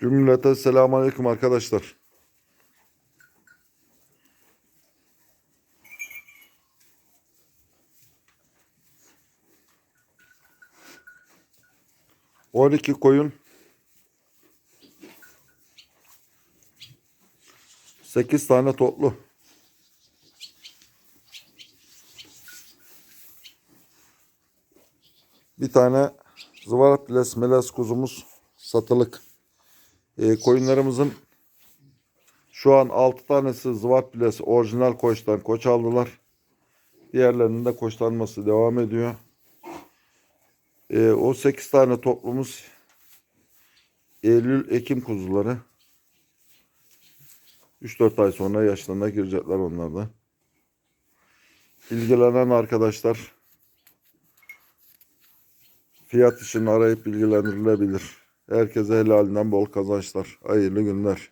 Cümlete selamun aleyküm arkadaşlar. On iki koyun. Sekiz tane toplu. Bir tane zıvara piles melez kuzumuz satılık. Ee, koyunlarımızın şu an 6 tanesi zıvat pilesi orijinal koçtan koç aldılar. Diğerlerinin de koçlanması devam ediyor. Ee, o 8 tane toplumuz Eylül-Ekim kuzuları. 3-4 ay sonra yaşlarına girecekler onlar da. İlgilenen arkadaşlar fiyat için arayıp bilgilendirilebilir. Herkese helalinden bol kazançlar. Hayırlı günler.